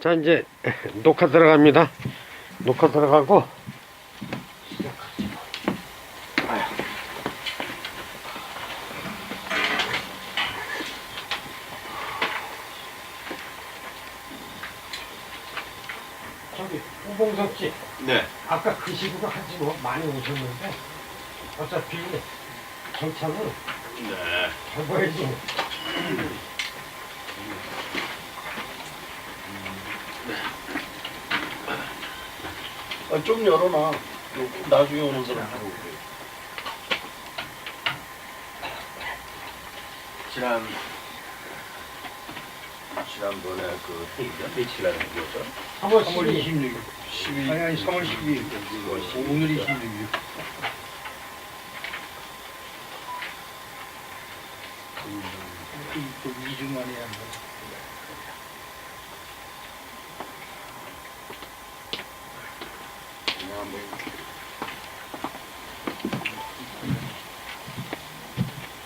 자 이제 녹화 들어갑니다. 녹화 들어가고 저기 우봉석 씨 네. 아까 그 식으로 하지 뭐 많이 오셨는데 어차피 경찰은 네. 잡아야지. 아, 좀 열어놔. 나중에 오는 사람. 지난 지난번에 그 회의가 며칠 날에 거죠? 3월 3월 12일 26일. 12일. 아니, 아니, 3월 12일. 오늘이 26일. 또 2주 만에 한 번.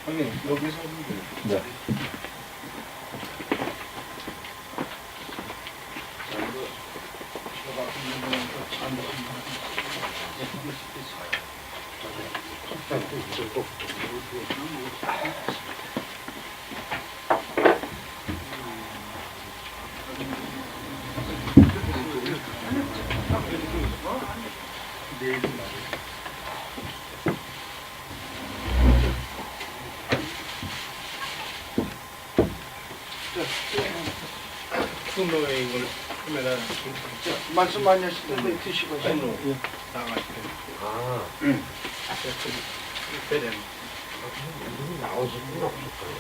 형님, 여기서 하면 돼요. 네. 내일도 말이에요. 그놈의 이걸 카메라 말씀 많이 하실 텐데 드시고 펜으로 나갈 때 아, 빼내 이분이 나오실 분 없을 거예요.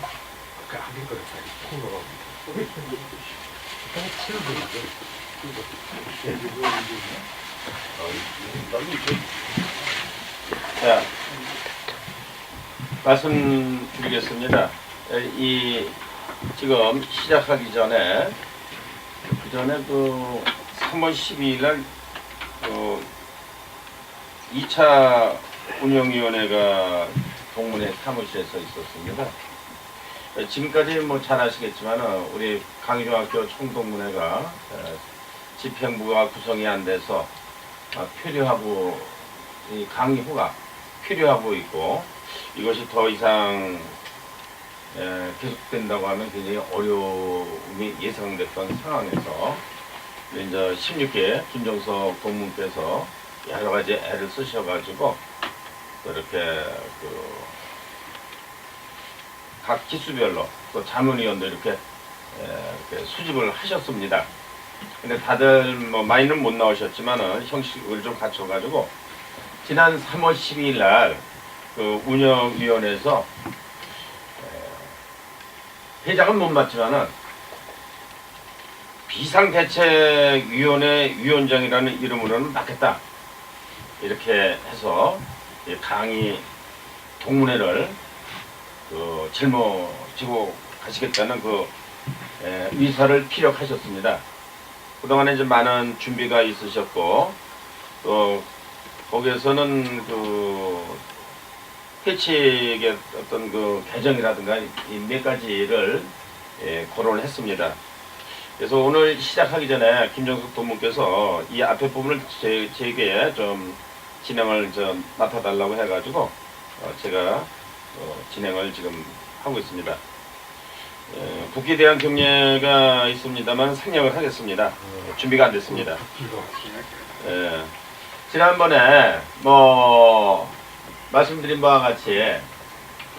아까 하긴 그랬다. 코너로. 그냥 치워드리죠. 자, 말씀드리겠습니다. 에, 이 지금 시작하기 전에 그 전에 그 3월 12일 날그 2차 운영위원회가 동문회 사무실에서 있었습니다. 에, 지금까지 뭐 잘 아시겠지만 우리 강의중학교 총동문회가 에, 집행부가 구성이 안 돼서 아, 표류하고 이 강의후가 필요하고 있고 이것이 더 이상 에, 계속된다고 하면 굉장히 어려움이 예상됐던 상황에서 이제 16개 김정석 동문께서 여러 가지 애를 쓰셔가지고 그렇게 그 각 기수별로 또 자문위원도 이렇게, 에, 이렇게 수집을 하셨습니다. 근데 다들 뭐 많이는 못 나오셨지만은 형식을 좀 갖춰가지고 지난 3월 12일 날 그 운영위원회에서 에, 회장은 못 맡지만은 비상대책위원회 위원장이라는 이름으로는 맡겠다 이렇게 해서 이 강의 동문회를 그 짊어지고 가시겠다는 그 에, 의사를 피력하셨습니다. 그동안에 이제 많은 준비가 있으셨고 또 거기에서는 그 회칙의 어떤 그 개정이라든가 이 몇 가지를 예, 거론을 했습니다. 그래서 오늘 시작하기 전에 김정숙 도문께서 이 앞에 부분을 제, 제게 좀 진행을 좀 맡아달라고 해가지고 어, 제가 어, 진행을 지금 하고 있습니다. 예, 국기에 대한 경례가 있습니다만 생략을 하겠습니다. 예, 준비가 안 됐습니다. 예, 지난번에 뭐 말씀드린 바와 같이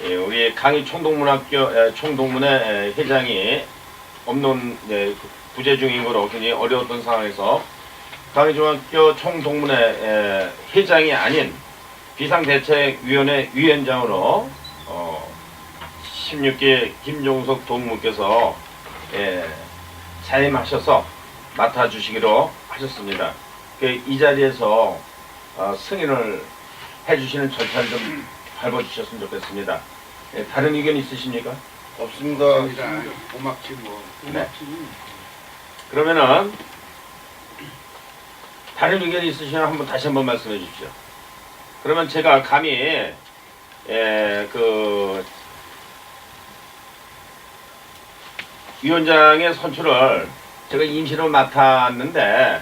예, 우리 강의 총동문학교 에, 총동문회 에, 회장이 없는 예, 부재 중인 거로 굉장히 어려웠던 상황에서 강의 중학교 총동문회 에, 회장이 아닌 비상대책위원회 위원장으로 어, 16기 김종석 동무께서 예, 자임하셔서 맡아주시기로 하셨습니다. 그이 자리에서 어, 승인을 해주시는 절차를 좀 밟아주셨으면 좋겠습니다. 예, 다른 의견 있으십니까? 없습니다. 고맙지 뭐. 네. 그러면은 다른 의견이 있으시면 한번 다시 한번 말씀해 주십시오. 그러면 제가 감히 예, 그 위원장의 선출을 제가 임시로 맡았는데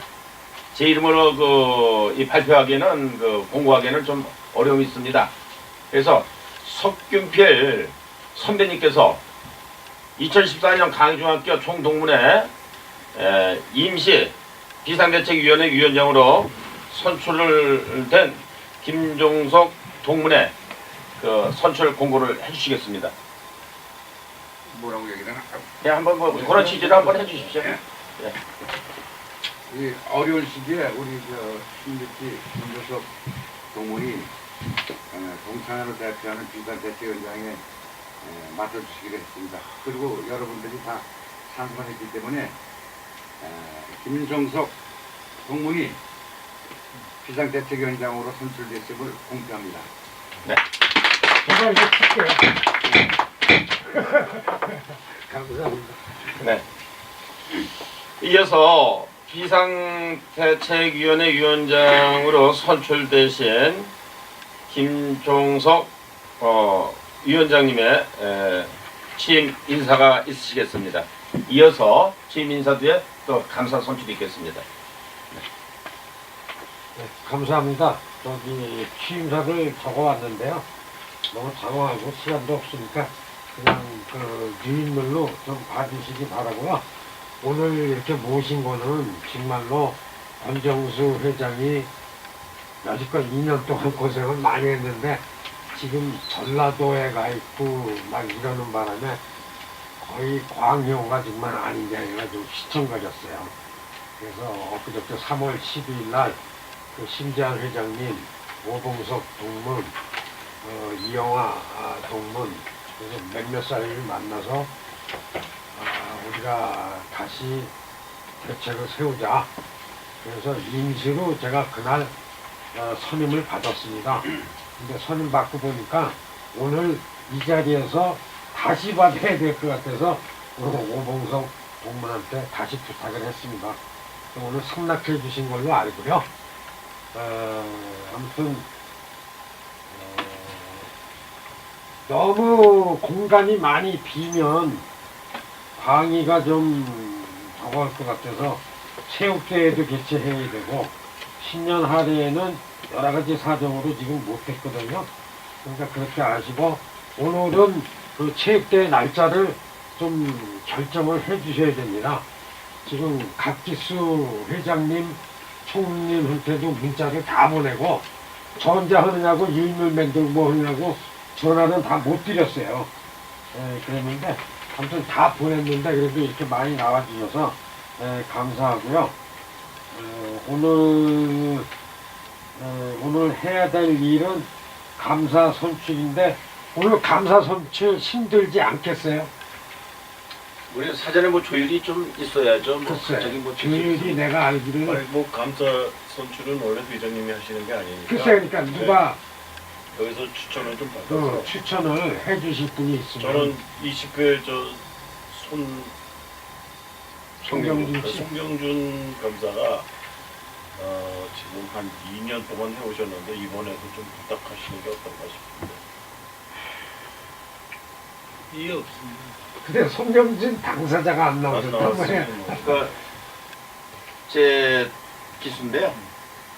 제 이름으로 그 이 발표하기에는 그 공고하기에는 좀 어려움이 있습니다. 그래서 석균필 선배님께서 2014년 강중학교 총동문회 에, 임시 비상대책위원회 위원장으로 선출을 된 김종석 동문회 그 선출 공고를 해주시겠습니다. 뭐라고 얘기를 하나? 예, 한번 뭐 그런 취지로 한번 해주십시오. 이 어려운 시기에 우리 저 신주티 김조석 동문이 어, 동창회를 대표하는 비상대책위원장에 에, 맡아주시기로 했습니다. 그리고 여러분들이 다 찬성했기 때문에 에, 김종석 동문이 비상대책위원장으로 선출됐음을 공표합니다. 제가 이거 칠게요. 감사합니다. 네. 이어서 비상대책위원회 위원장으로 선출되신 김종석 어, 위원장님의 에, 취임 인사가 있으시겠습니다. 이어서 취임 인사 뒤에 또 감사 선출이 있겠습니다. 네, 감사합니다. 저기 취임사를 적어왔는데요. 너무 장황하고 시간도 없으니까 그냥 그 유인물로 좀 봐주시기 바라고요. 오늘 이렇게 모신 거는 정말로 권정수 회장이 여지껏 2년 동안 고생을 많이 했는데 지금 전라도에 가 있고 막 이러는 바람에 거의 광효가 정말 아닌 게좀 시청거렸어요. 그래서 엊그저께 3월 12일 날그 심재한 회장님, 오봉석 동문, 어, 이영화 아, 동문, 그래서 몇몇 사람을 만나서 아, 우리가 다시 대책을 세우자. 그래서 임시로 제가 그날 어, 선임을 받았습니다. 근데 선임 받고 보니까 오늘 이 자리에서 다시 받아야 될 것 같아서 그 오봉석 동문한테 다시 부탁을 했습니다. 오늘 승낙해 주신 걸로 알고요. 어, 아무튼 어, 너무 공간이 많이 비면 방위가 좀 적을 것 같아서 체육대회도 개최해야 되고 신년 할애에는 여러 가지 사정으로 지금 못했거든요. 그러니까 그렇게 아시고 오늘은 그 체육대회 날짜를 좀 결정을 해 주셔야 됩니다. 지금 각기수 회장님, 총님한테도 문자를 다 보내고 저 혼자 하느냐고 유인물 만들고 뭐 하느냐고 전화는 다 못 드렸어요. 예, 그랬는데 아무튼 다 보냈는데 그래도 이렇게 많이 나와주셔서 예, 감사하고요. 어, 오늘 어, 오늘 해야 될 일은 감사 선출인데 오늘 감사 선출 힘들지 않겠어요? 우리 사전에 뭐 조율이 좀 있어야죠. 뭐 글쎄, 갑자기 뭐 조율이 내가 알기로는 아니 뭐 감사 선출은 원래 회장님이 하시는 게 아니니까 글쎄 그러니까 누가 네, 여기서 추천을 좀 받아서 어, 추천을 해주실 분이 있으면 저는 20회 저손 송경준 씨 송경준 감사가 어, 지금 한 2년 동안 해오셨는데 이번에도 좀 부탁하시는 게 어떤가 싶은데 이해 없습니다. 근데 송경진 당사자가 안안 나오셨단 말이야. 나왔어요. 그, 제 기수인데요.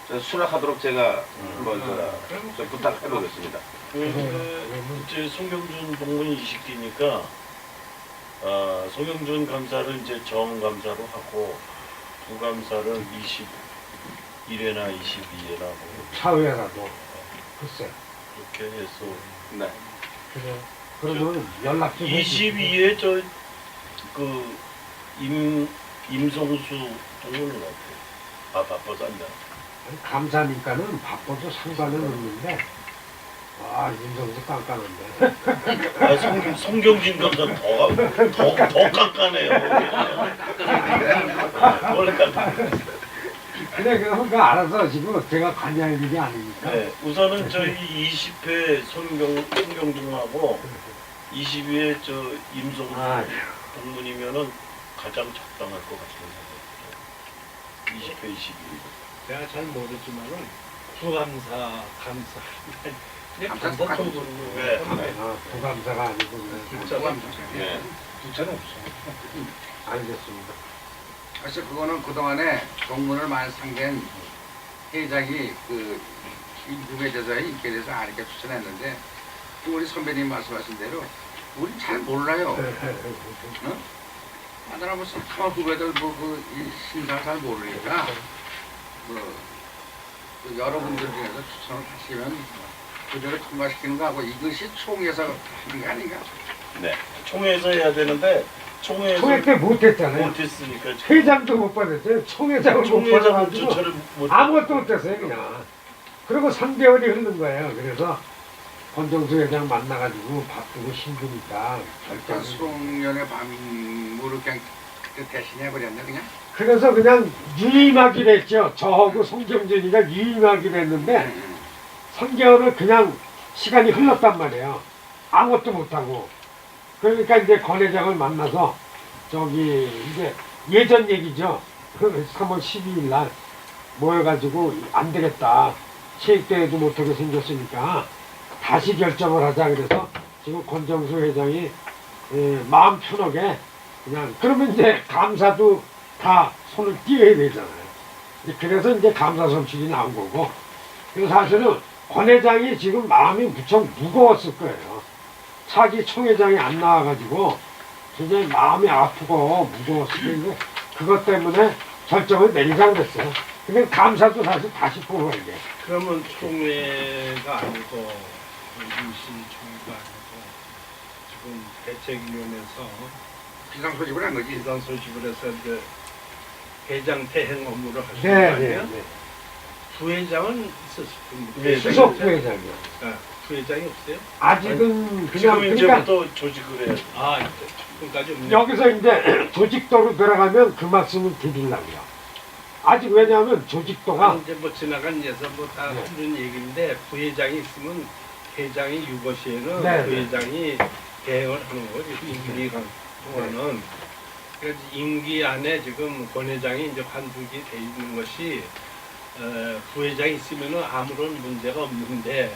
저 수락하도록 제가 한번 저, 저 부탁해 보겠습니다. 그, 이제 송경준 동문이 20기니까 아, 송경준 감사를 이제 정 감사로 하고 부 감사를 21회나 22회나 뭐 차후에라도 글쎄. 그렇게 해서 네. 그래. 그러면 연락 좀 해주시고. 22회 저그 임 임성수 동문은 어때요? 아 바빠서 안 돼. 감사니까는 바빠도 상관은 없는데 아 윤정수 깐깐한데 아, 송, 송경진 감사 더, 더, 더 깐깐해요. 원래 깐깐. 그래 그럼 그 알아서 하시고 제가 관여할 일이 아니니까 네, 우선은 저희 20회 손경, 손경중하고 22회 저 임성수 아, 동문이면은 가장 적당할 것 같은 생각이 들어요. 20회, 22회. 제가 잘 모르지만은 부감사, 감사. 감사 감사 쪽으로 네. 아, 부감사가 아니고 그냥 네. 부채는 없어. 알겠습니다. 사실 그거는 그동안에 동문을 많이 상대한 회장이 그 대해서 인기에 대해서 아니게 추천했는데 또 우리 선배님 말씀하신 대로 우리 잘 몰라요. 하나 무슨 타마 후배들 뭐그 신사를 잘 모르니까 뭐 그 여러분들 중에서 추천을 하시면 그대로 통과시키는 거 하고 이것이 총에서 하는 게 아닌가. 네. 총회에서 해야 되는데 총회에서 총회 때 못했잖아요. 못했으니까 지금 회장도 못 받았어요. 총회장을 못 총회장 받아가지고 못 아무것도 못했어요 그냥. 그리고 3개월이 흐른 거예요. 그래서 권정수 회장 만나가지고 바쁘고 힘드니까 일단 결정을 수홍연의 밤으로 그냥 그때 대신해버렸네 그냥. 그래서 그냥 유임하기로 했죠. 저하고 송정준이가 유임하기로 했는데 3개월을 그냥 시간이 흘렀단 말이에요. 아무것도 못하고. 그러니까 이제 권 회장을 만나서 저기 이제 예전 얘기죠. 그 3월 12일 날 모여가지고 안 되겠다. 체육대회도 못하게 생겼으니까 다시 결정을 하자 그래서 지금 권정수 회장이 예, 마음 편하게 그냥 그러면 이제 감사도 다 손을 띄어야 되잖아요. 이제 그래서 이제 감사 선출이 나온 거고. 그래서 사실은 권 회장이 지금 마음이 무척 무거웠을 거예요. 차기 총회장이 안 나와가지고 굉장히 마음이 아프고 무거웠을 텐데 그것 때문에 결정을 내리자 그랬어요. 근데 감사도 사실 다시 보고 이게. 그러면 총회가 아니고 임시 총회가 아니고 지금 대책위원회에서 비상 소집을 한 거지. 기관 소집을 해서 이제 회장 대행 업무를 하시는 거 네, 네, 아니에요? 네. 부회장은 있었을 겁니다. 네, 수석 부회장이요. 아, 부회장이 없어요? 아직은 그냥 지금 그러니까 이제부터 조직을 해야 돼. 아, 지금까지 없네. 여기서 이제 조직도로 들어가면 그 말씀을 드리려고요. 아직 왜냐하면 조직도가 이제 뭐 지나간 예서 뭐다 네. 하는 얘기인데 부회장이 있으면 회장이 유거 시에는 네, 네. 부회장이 대응을 하는 거지 임기 간 동안은 그래서 임기 안에 지금 권 회장이 이제 관두게 돼 있는 것이 어, 부회장이 있으면은 아무런 문제가 없는데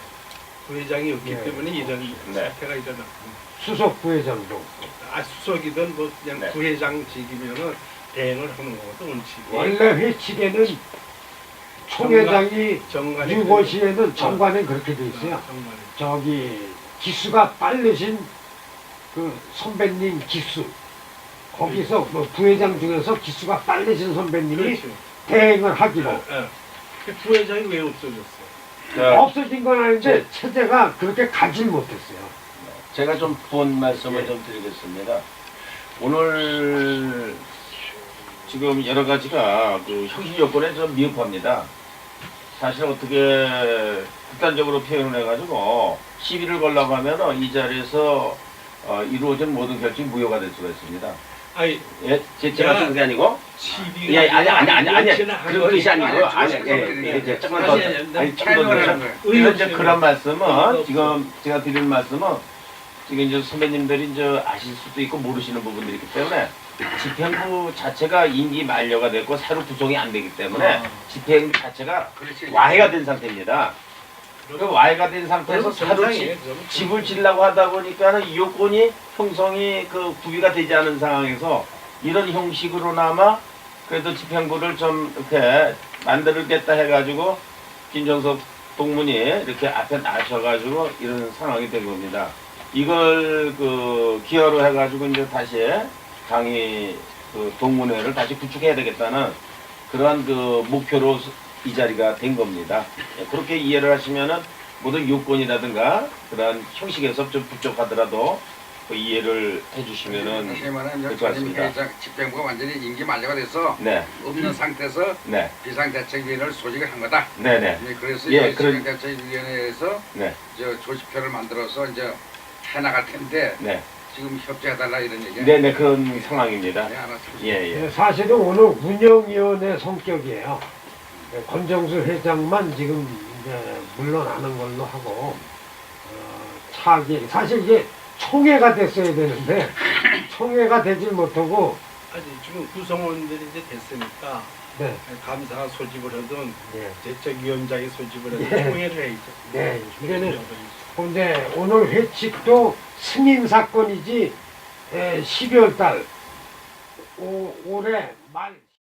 부회장이 없기 네. 때문에 이런 네. 사태가 일어났고 수석 부회장도 아 수석이든 뭐 그냥 네. 부회장직이면은 대응을 하는 거거든 원칙이 원래 회칙에는 총회장이 정관이 유고시에는 정관에 그렇게 돼 있어요. 정관이 저기 기수가 빠르신 그 선배님 기수 거기서 뭐 부회장 중에서 기수가 빠르신 선배님이 그렇죠. 대행을 하기로 예. 그 부회장이 왜 없어졌어요? 자, 없어진 건 아닌데 체제가 그렇게 가질 못했어요. 제가 좀 부언 말씀을 좀 드리겠습니다. 오늘 지금 여러 가지가 그 형식 여건에 좀 미흡합니다. 사실 어떻게 극단적으로 표현을 해가지고 시비를 걸라고 하면 이 자리에서 어, 이루어진 모든 결정이 무효가 될 수가 있습니다. 아니 예, 제, 제가 야. 쓴게 아니고 시비 예, 아니 아니 아니 아니 그런 뜻이 아니고요. 아니 아니, 예, 예, 예, 조금만 더 아니, 조금 더. 그래서 이제 그런 말씀은 지금 제가 드리는 말씀은 지금 이제 선배님들이 이제 아실 수도 있고 모르시는 부분들이 있기 때문에 집행부 자체가 임기 만료가 됐고 새로 구성이 안 되기 때문에 아. 집행부 자체가. 와해가 된 상태입니다. 그 와해가 된 상태에서. 그럼. 집을 지려고 하다 보니까는 이 요건이 형성이 그 구비가 되지 않은 상황에서 이런 형식으로나마 그래도 집행부를 좀 이렇게 만들겠다 해가지고 김정석 동문이 이렇게 앞에 나셔가지고 이런 상황이 된 겁니다. 이걸 그 기여로 해가지고 이제 다시 강의 그 동문회를 다시 구축해야 되겠다는 그러한 그 목표로 이 자리가 된 겁니다. 예, 그렇게 이해를 하시면은 모든 요건이라든가 그러한 형식에서 좀 부족하더라도 그 이해를 해주시면은 말하면 될것 같습니다. 집행부가 완전히 임기 만료가 돼서 네, 없는 상태에서 네, 비상대책위원회를 소집을 한 거다. 네, 네, 네, 그래서 예, 그런- 비상대책위원회에서 네, 저 조직표를 만들어서 이제 해나갈 텐데 네, 지금 협조해달라 이런 얘기야. 네, 네 그런 상황입니다. 네, 알았습니다. 예, 예. 네, 사실은 오늘 운영위원회 성격이에요. 네, 권정수 회장만 지금 이제 물러나는 걸로 하고 어, 차기 사실 이게 총회가 됐어야 되는데 총회가 되질 못하고 아니 지금 구성원들이 이제 됐으니까 네, 감사가 소집을 하든 네, 대책위원장이 소집을 하든 예. 총회를 해야죠. 네, 이거는 근데 오늘 회칙도 승인 사건이지 에, 12월 달 오, 올해 말